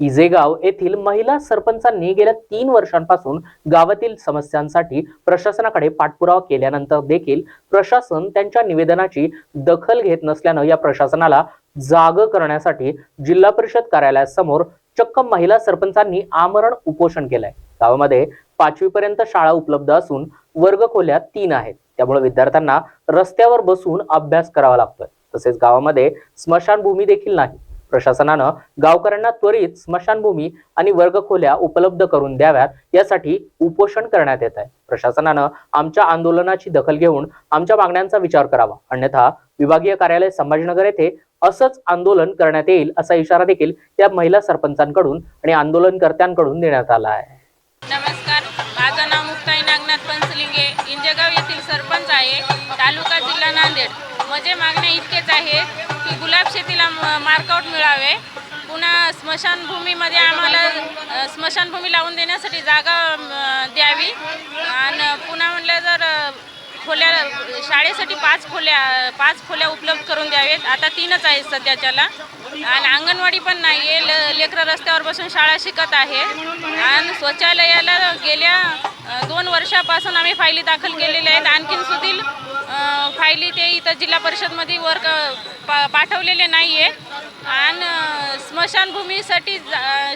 इजेगाव येथील महिला सरपंचांनी गेल्या तीन वर्षांपासून गावातील समस्यांसाठी प्रशासनाकडे पाठपुरावा केल्यानंतर देखील प्रशासन त्यांच्या निवेदनाची दखल घेत नसल्यानं या प्रशासनाला जाग करण्यासाठी जिल्हा परिषद कार्यालयासमोर चक्क महिला सरपंचांनी आमरण उपोषण केलंय. गावामध्ये पाचवी पर्यंत शाळा उपलब्ध असून वर्ग खोल्या तीन आहेत. त्यामुळे विद्यार्थ्यांना रस्त्यावर बसून अभ्यास करावा लागतोय. तसेच गावामध्ये स्मशानभूमी देखील नाही. प्रशासनानं गावकऱ्यांना त्वरित स्मशानभूमी आणि वर्गखोल्या उपलब्ध करून द्याव्यात यासाठी उपोषण करण्यात येत आहे. प्रशासनानं आमच्या आंदोलनाची दखल घेऊन आमच्या मागण्यांचा विचार करावा. अन्यथा विभागीय कार्यालय संभाजीनगर येथे असंच आंदोलन करण्यात येईल असा इशारा देखील या महिला सरपंचांकडून आणि आंदोलनकर्त्यांकडून देण्यात आला आहे. नमस्कार. माझं नाव मुक्ताई नागनाथ पंचलिंगे इंजेगाव येथील सरपंच आहे. तालुका जिल्हा नांदेड. माझे मागण्या इतकेच आहेत. की गुलाब शेतीला म- मार्कआउट मिळावे. पुन्हा स्मशानभूमीमध्ये आम्हाला स्मशानभूमी लावून देण्यासाठी जागा द्यावी. आणि पुन्हा म्हटलं जर खोल्या शाळेसाठी पाच खोल्या पाच खोल्या उपलब्ध करून द्यावेत. आता तीनच आहेत सध्याच्याला. आणि अंगणवाडी पण नाही आहे ल लेकरं रस्त्यावर बसून शाळा शिकत आहे. आणि शौचालयाला गेल्या दोन वर्षापासून आम्ही फायली दाखल केलेल्या आहेत. आणखीन सुधील फायली ते इथं जिल्हा परिषदमध्ये वर्क पा पाठवलेले नाही आहे आणि स्मशानभूमीसाठी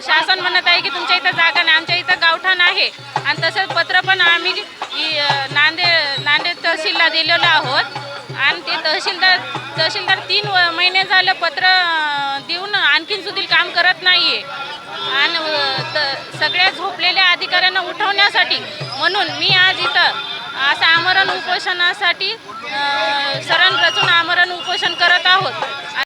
शासन म्हणत आहे की तुमच्या इथं जागा नाही. आमच्या इथं गावठाण आहे. आणि तसंच पत्र पण आम्ही नांदेड नांदेड तहसीलला दिलेलं आहोत. आणि ते तहसीलदार तहसीलदार तीन व- महिने झालं पत्र देऊन आणखीन सुधील काम करत नाही आहे आणि त- सगळ्या झोपलेल्या अधिकाऱ्यांना उठवून म्हणून मी आज इथं असं आमरण उपोषणासाठी सर